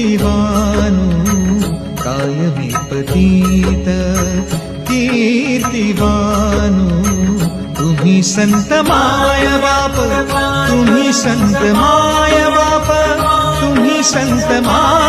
कीर्तिवानो कायमी पतीत कीर्तिवानो तुम्ही संत माय बाप तुम्ही संत माय बाप तुम्ही संत माय